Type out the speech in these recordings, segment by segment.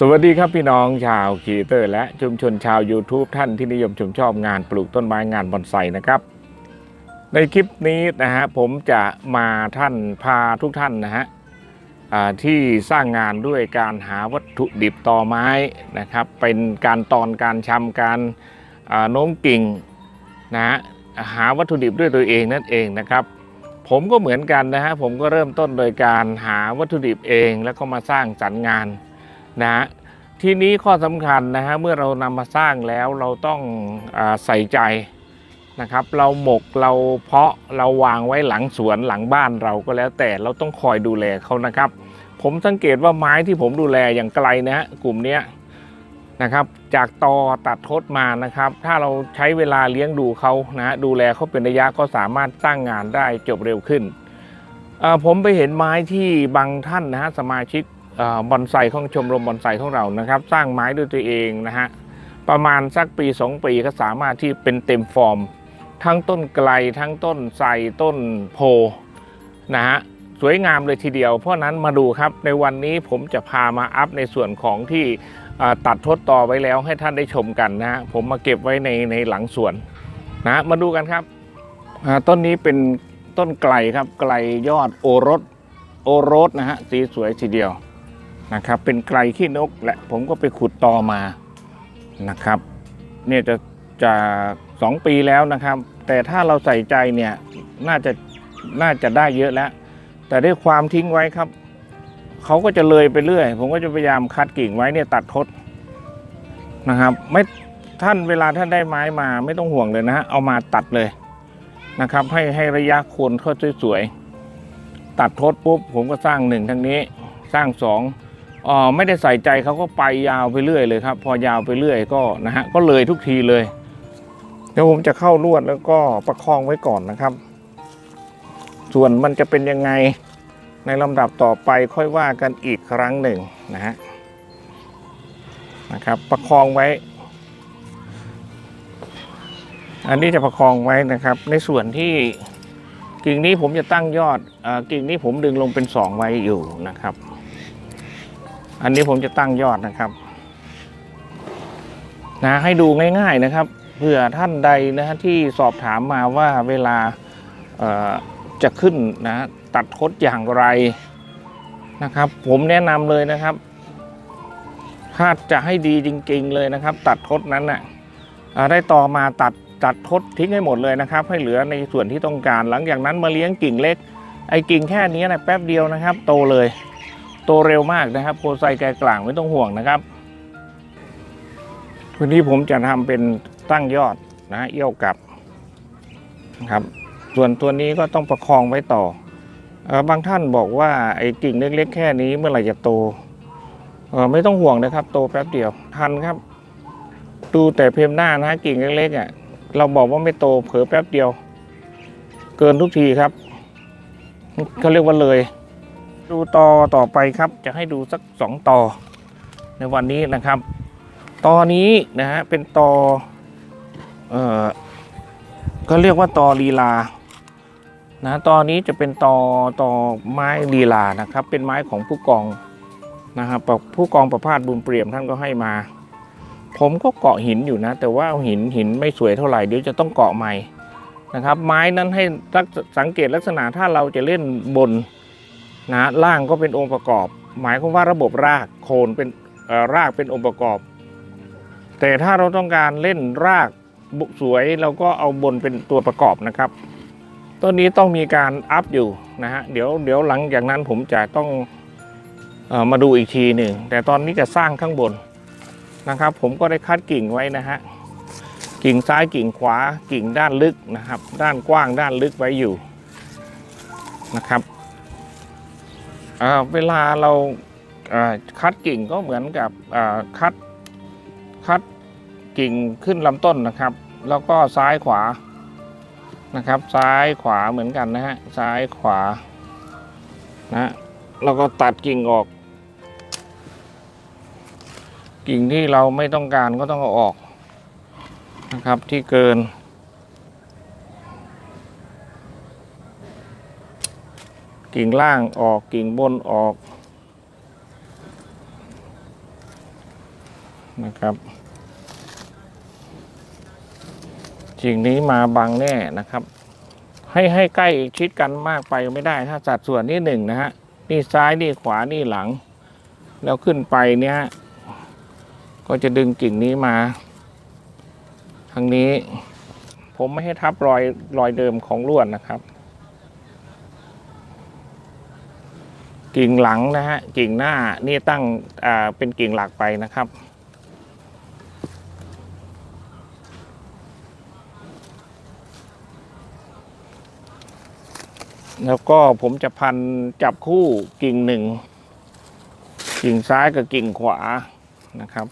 สวัสดีครับพี่น้องชาวคีเตอร์ และชุมชนชาว YouTube ท่านที่นิยมชมชอบงานปลูกต้นไม้งานบอนไซนะครับ ในคลิปนี้นะฮะผมจะมาท่านพาทุกท่านนะฮะที่สร้างงานด้วยการหาวัตถุดิบต่อไม้นะครับ เป็นการตอนการชำการโน้มกิ่งนะฮะหาวัตถุดิบด้วยตัวเองนั่นเองนะครับ ผมก็เหมือนกันนะฮะผมก็เริ่มต้นโดยการหาวัตถุดิบเองแล้วก็มาสร้างสรรค์งาน นะฮะทีนี้ข้อสำคัญนะฮะเมื่อเรานำมาสร้างแล้วเราต้องอใส่ใจนะครับ เราหมกเราเพาะเราวางไว้หลังสวนหลังบ้านเราก็แล้วแต่เราต้องคอยดูแลเขานะครับ ผมสังเกตว่าไม้ที่ผมดูแลอย่างไกลนะฮะกลุ่มเนี้ยนะครับจากตอตัดทดมานะครับ ถ้าเราใช้เวลาเลี้ยงดูเขานะฮะดูแลเขาเป็นระยะก็สามารถสร้างงานได้จบเร็วขึ้น ผมไปเห็นไม้ที่บางท่านนะฮะสมาชิก บอนไซของชมรมบอนไซของเรานะครับ สร้างไม้ด้วยตัวเองนะฮะประมาณสักปี 2 ปีก็สามารถที่เป็นเต็มฟอร์ม ทั้งต้นไกลทั้งต้นไทรต้นโพนะฮะสวยงามเลยทีเดียว เพราะนั้นมาดูครับในวันนี้ผมจะพามาอัพในส่วนของที่ตัดทดต่อไว้แล้วให้ท่านได้ชมกันนะฮะผมมาเก็บไว้ในในหลังสวนนะมาดูกันครับต้นนี้เป็นต้นไกลครับไกลยอดโอรสโอรสนะฮะสีสวยทีเดียว นะครับ เป็นไกลขี้นกและผมก็ไปขุดตอมานะครับ เนี่ยจะจะสองปีแล้วนะครับ แต่ถ้าเราใส่ใจเนี่ยน่าจะน่าจะได้เยอะแล้ว แต่ด้วยความทิ้งไว้ครับเขาก็จะเลยไปเรื่อย ผมก็จะพยายามคัดกิ่งไว้เนี่ยตัดทดนะครับ ไม่ท่านเวลาท่านได้ไม้มาไม่ต้องห่วงเลยนะฮะเอามาตัดเลยนะครับ ให้ให้ระยะโคนเขาสวยๆตัดทดปุ๊บผมก็สร้างหนึ่งทางนี้สร้างสอง ไม่ได้ใส่ใจเขาก็ไปยาวไปเรื่อยเลยครับ พอยาวไปเรื่อยก็นะฮะก็เลยทุกทีเลย เดี๋ยวผมจะเข้าลวดแล้วก็ประคองไว้ก่อนนะครับ ส่วนมันจะเป็นยังไงในลำดับต่อไปค่อยว่ากันอีกครั้งหนึ่งนะฮะนะครับ ประคองไว้ อันนี้จะประคองไว้นะครับ ในส่วนที่กิ่งนี้ผมจะตั้งยอดอกิ่งนี้ผมดึงลงเป็นสองไว้อยู่นะครับ อันนี้ผมจะตั้งยอดนะครับนะให้ดูง่าย ๆนะครับเผื่อท่านใดนะฮะที่สอบถามมาว่าเวลาเอ่อจะขึ้นนะตัดคดอย่างไรนะครับ ผมแนะนำเลยนะครับ ถ้าจะให้ดีจริง ๆเลยนะครับ ตัดทดนั้นน่ะอ่าได้ต่อมาตัดตัดทดทิ้งให้หมดเลยนะครับ ให้เหลือในส่วนที่ต้องการ หลังจากนั้นมาเลี้ยงกิ่งเล็ก ไอ้กิ่งแค่นี้นะแป๊บเดียวนะครับ โตเลย โตเร็วมากนะครับโพไซแกกลางไม่ต้องห่วงนะครับวันนี้ผมจะทำเป็นตั้งยอดนะเอี้ยวกลับนะครับ ส่วนตัวนี้ก็ต้องประคองไว้ต่อเออบางท่านบอกว่าไอ้กิ่งเล็ก ๆ แค่นี้เมื่อไหร่จะโตเออไม่ต้องห่วงนะครับ โตแป๊บเดียวทันครับ ดูแต่เพมหน้านะกิ่งเล็กๆอะเราบอกว่าไม่โตเผลอแป๊บเดียว เกินทุกทีครับเขาเรียกว่าเลย ดูต่อต่อไปครับจะให้ดูสักสองต่อ ในวันนี้นะครับ ตอนี้นะฮะเป็นตอเอ่อก็เรียกว่าตอลีลานะตอนี้จะเป็นตอตอไม้ลีลานะครับ เป็นไม้ของผู้กองนะครับผู้กองประพาสบุญเปรียมท่านก็ให้มา ผมก็เกาะหินอยู่นะ แต่ว่าหินหินไม่สวยเท่าไหร่เดี๋ยวจะต้องเกาะใหม่นะครับ ไม้นั้นให้สังเกตลักษณะถ้าเราจะเล่นบน นะล่างก็เป็นองค์ประกอบ หมายความว่าระบบรากโคนเป็นรากเป็นองค์ประกอบ แต่ถ้าเราต้องการเล่นรากบุกสวยเราก็เอาบนเป็นตัวประกอบนะครับต้นนี้ต้องมีการอัพอยู่นะฮะเดี๋ยวเดี๋ยวหลังจากนั้นผมจะต้องออมาดูอีกทีหนึ่งแต่ตอนนี้จะสร้างข้างบนนะครับ ผมก็ได้คัดกิ่งไว้นะฮะกิ่งซ้ายกิ่งขวากิ่งด้านลึกนะครับ ด้านกว้างด้านลึกไว้อยู่นะครับ เวลาเราคัดกิ่งก็เหมือนกับคัดคัดกิ่งขึ้นลำต้นนะครับ แล้วก็ซ้ายขวานะครับ ซ้ายขวาเหมือนกันนะฮะซ้ายขวานะแล้วก็ตัดกิ่งออก กิ่งที่เราไม่ต้องการก็ต้องเอาออกนะครับที่เกิน กิ่งล่างออกกิ่งบนออกนะครับสิ่งนี้มาบังแน่นะครับ ให้ให้ใกล้ชิดกันมากไปไม่ได้ ถ้าสัดส่วนนี่หนึ่งนะฮะนี่ซ้ายนี่ขวานี่หลัง แล้วขึ้นไปเนี่ย ก็จะดึงกิ่งนี้มาทางนี้ ผมไม่ให้ทับรอยรอยเดิมของลวดนะครับ กิ่งหลังนะฮะกิ่งหน้านี่ตั้งเป็นกิ่งหลักไปนะครับ แล้วก็ผมจะพันจับคู่กิ่งหนึ่งกิ่งซ้ายกับกิ่งขวานะครับ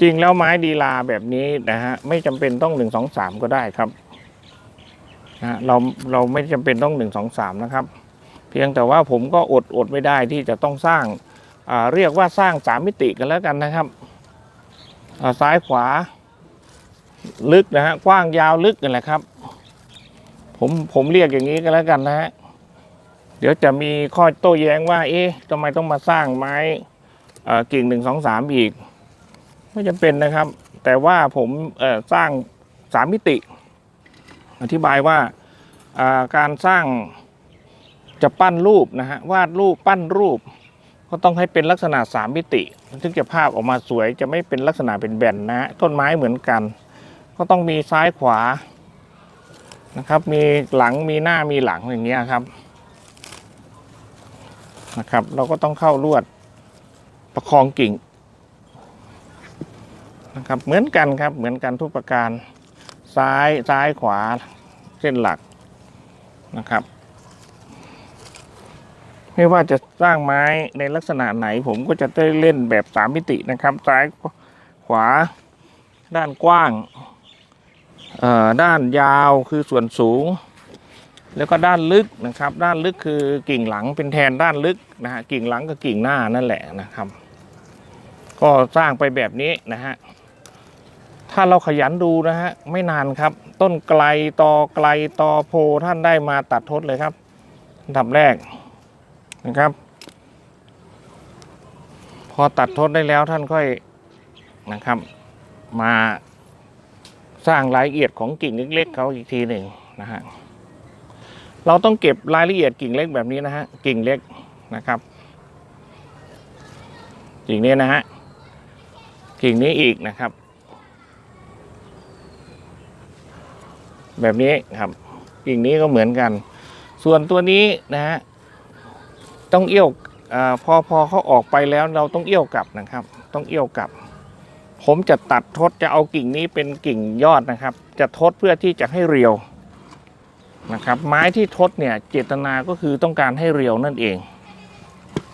จริงแล้วไม้ดีลาแบบนี้นะฮะไม่จำเป็นต้องหนึ่งสองสามก็ได้ครับนะเราเราไม่จำเป็นต้องหนึ่งสองสามนะครับ พียงแต่ว่าผมก็อดอดไม่ได้ที่จะต้องสร้างาเรียกว่าสร้างสามมิติกันแล้วกันนะครับาซ้ายขวาลึกนะฮะกว้างยาวลึกกันแหละครับ ผมผมเรียกอย่างนี้ก็แล้วกันนะฮะเดี๋ยวจะมีข้อโต้แย้งว่า เอ๊ะทำไมต้องมาสร้างไม้กิ่งหนึ่งสองสามอีก ไม่จำเป็นนะครับ แต่ว่าผมสร้างสามมิติ อธิบายว่าการสร้าง จะปั้นรูปนะฮะวาดรูปปั้นรูป ก็ต้องให้เป็นลักษณะสามมิติถึงจะภาพออกมาสวยจะไม่เป็นลักษณะเป็นแบนนะฮะต้นไม้เหมือนกัน ก็ต้องมีซ้ายขวานะครับ มีหลังมีหน้ามีหลังอย่างเงี้ยครับนะครับ เราก็ต้องเข้าลวดประคองกิ่งนะครับเหมือนกันครับเหมือนกันทุกประการซ้ายซ้ายขวาเส้นหลักนะครับ ไม่ว่าจะสร้างไม้ในลักษณะไหนผมก็จะได้เล่นแบบสามมิตินะครับ ซ้ายขวาด้านกว้างด้านยาวคือส่วนสูง แล้วก็ด้านลึกนะครับ ด้านลึกคือกิ่งหลังเป็นแทนด้านลึกนะฮะกิ่งหลังกับกิ่งหน้านั่นแหละนะครับ ก็สร้างไปแบบนี้นะฮะถ้าเราขยันดูนะฮะไม่นานครับ ต้นไกลตอไกลตอโพท่านได้มาตัดทดเลยครับอันดับแรก นะครับ พอตัดทดได้แล้วท่านค่อยนะครับ มาสร้างรายละเอียดของกิ่งเล็กๆเขาอีกทีหนึ่งนะฮะเราต้องเก็บรายละเอียดกิ่งเล็กแบบนี้นะฮะกิ่งเล็กนะครับ กิ่งนี้นะฮะกิ่งนี้อีกนะครับ แบบนี้ครับกิ่งนี้ก็เหมือนกัน ส่วนตัวนี้นะฮะ ต้องเอี้ยวอพอพอเขาออกไปแล้วเราต้องเอี้ยวกลับนะครับ ต้องเอี้ยวกลับ ผมจะตัดทดจะเอากิ่งนี้เป็นกิ่งยอดนะครับ จะทดเพื่อที่จะให้เรียวนะครับ ไม้ที่ทดเนี่ยเจตนาก็คือต้องการให้เรียวนั่นเอง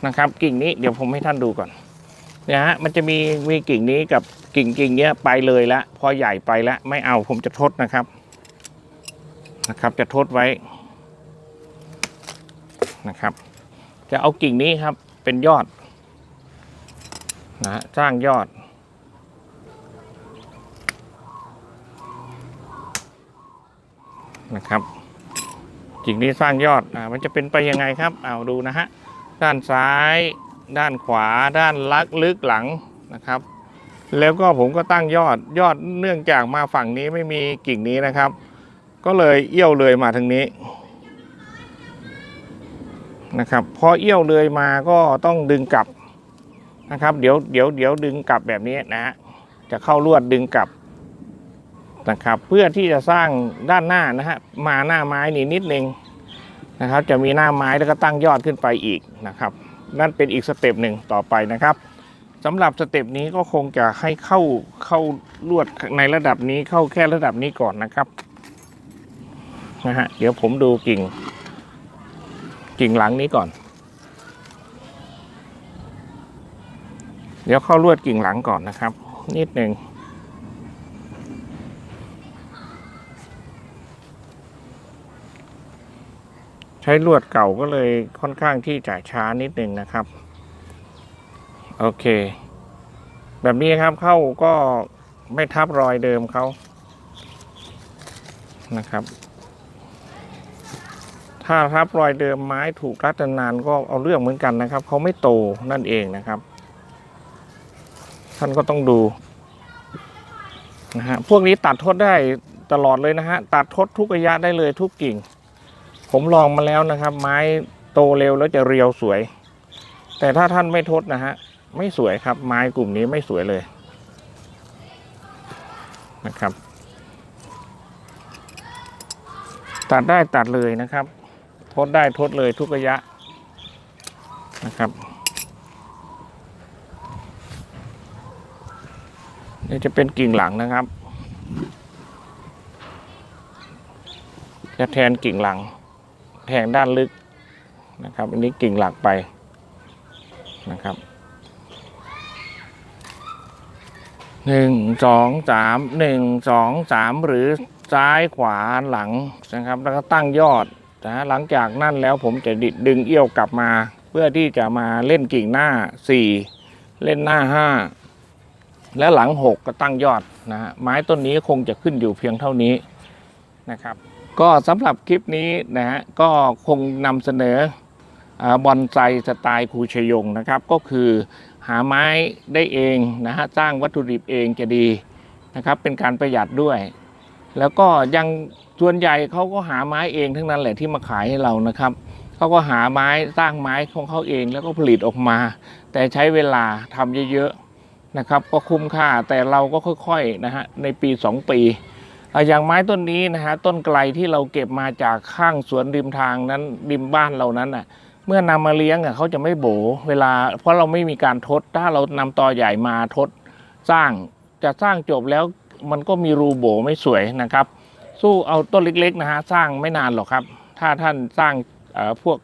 นะครับ กิ่งนี้เดี๋ยวผมให้ท่านดูก่อนเนี่ยฮะมันจะมีมีกิ่งนี้กับกิ่งกิ่งเนี้ยไปเลยละพอใหญ่ไปล้วไม่เอาผมจะทดนะครับนะครับ จะทดไว้นะครับ จะเอากิ่งนี้ครับ เป็นยอดนะฮะสร้างยอด นะครับกิ่งนี้สร้างยอดอ่ามันจะเป็นไปยังไงครับเอาดูนะฮะด้านซ้าย ด้านขวา ด้านลักลึกหลังนะครับ แล้วก็ผมก็ตั้งยอดยอดเนื่องจากมาฝั่งนี้ไม่มีกิ่งนี้นะครับ ก็เลยเอี้ยวเลยมาทางนี้ นะครับพอเอี้ยวเลยมาก็ต้องดึงกลับนะครับ เดี๋ยวเดี๋ยวเดี๋ยวดึงกลับแบบนี้นะฮะจะเข้าลวดดึงกลับนะครับ เพื่อที่จะสร้างด้านหน้านะฮะมาหน้าไม้นี่นิดนึงนะครับ จะมีหน้าไม้แล้วก็ตั้งยอดขึ้นไปอีกนะครับ นั่นเป็นอีกสเต็ปหนึ่งต่อไปนะครับสำหรับสเต็ปนี้ก็คงจะให้เข้าเข้าลวดในระดับนี้เข้าแค่ระดับนี้ก่อนนะครับนะฮะเดี๋ยวผมดูกิ่ง กิ่งหลังนี้ก่อน เดี๋ยวเข้าลวดกิ่งหลังก่อนนะครับ นิดหนึ่งใช้ลวดเก่าก็เลยค่อนข้างที่จะช้านิดหนึ่งนะครับ โอเค แบบนี้ครับเข้าก็ไม่ทับรอยเดิมเขานะครับ ถ้าทับรอยเดิมไม้ถูกรัดนานก็เอาเรื่องเหมือนกันนะครับเขาไม่โตนั่นเองนะครับ ท่านก็ต้องดูนะฮะพวกนี้ตัดทดได้ตลอดเลยนะฮะตัดทดทุกระยะได้เลยทุกกิ่ง ผมลองมาแล้วนะครับ ไม้โตเร็วแล้วจะเรียวสวย แต่ถ้าท่านไม่ทดนะฮะไม่สวยครับ ไม้กลุ่มนี้ไม่สวยเลยนะครับ ตัดได้ตัดเลยนะครับ ทดได้ทดเลยทุกระยะนะครับนี่จะเป็นกิ่งหลังนะครับ จะแทนกิ่งหลัง แทงด้านลึกนะครับ อันนี้กิ่งหลักไปนะครับหนึ่งสองสามหนึ่งสองสามหรือซ้ายขวาหลังนะครับ แล้วก็ตั้งยอด นะหลังจากนั่นแล้วผมจะดิดึงเอี้ยวกลับมา เพื่อที่จะมาเล่นกิ่งหน้าสี่เล่นหน้าห้าและหลังหกก็ตั้งยอดนะฮะไม้ต้นนี้คงจะขึ้นอยู่เพียงเท่านี้นะครับ ก็สำหรับคลิปนี้นะฮะก็คงนำเสนออบอนไซสไตล์ครูชยงนะครับ ก็คือหาไม้ได้เองนะฮะสร้างวัตถุดิบเองจะดีนะครับ เป็นการประหยัดด้วย แล้วก็ยัง ส่วนใหญ่เขาก็หาไม้เองทั้งนั้นแหละที่มาขายให้เรานะครับเขาก็หาไม้สร้างไม้ของเขาเองแล้วก็ผลิตออกมา แต่ใช้เวลาทำเยอะๆนะครับ ก็คุ้มค่าแต่เราก็ค่อยๆนะฮะในปี 2 ปีอย่างไม้ต้นนี้นะฮะต้นไกลที่เราเก็บมาจากข้างสวนริมทางนั้นริมบ้านเรานั้นน่ะเมื่อนำมาเลี้ยงอะเขาจะไม่โบเวลา เพราะเราไม่มีการทดถ้าเรานำตอใหญ่มาทดสร้างจะสร้างจบแล้วมันก็มีรูโบไม่สวยนะครับ สู้เอาต้นเล็กๆนะฮะสร้างไม่นานหรอกครับ ถ้าท่านสร้างพวก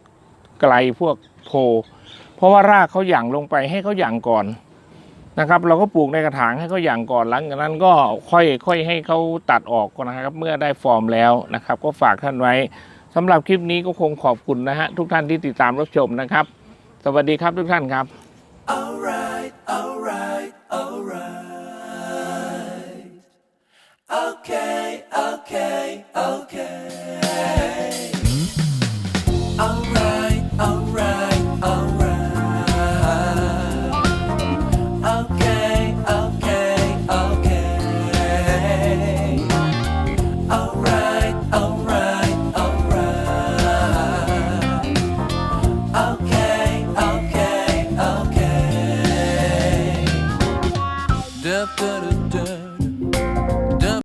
ไกลพวกโพ เพราะว่ารากเขาหยั่งลงไปให้เขาหยั่งก่อนนะครับเราก็ปลูกในกระถางให้เขาอย่างก่อนหลังจากนั้นก็ค่อยค่อยให้เขาตัดออกนะครับ เมื่อได้ฟอร์มแล้วนะครับ ก็ฝากท่านไว้สำหรับคลิปนี้ก็คงขอบคุณนะฮะทุกท่านที่ติดตามรับชมนะครับ สวัสดีครับทุกท่านครับ okay, okay.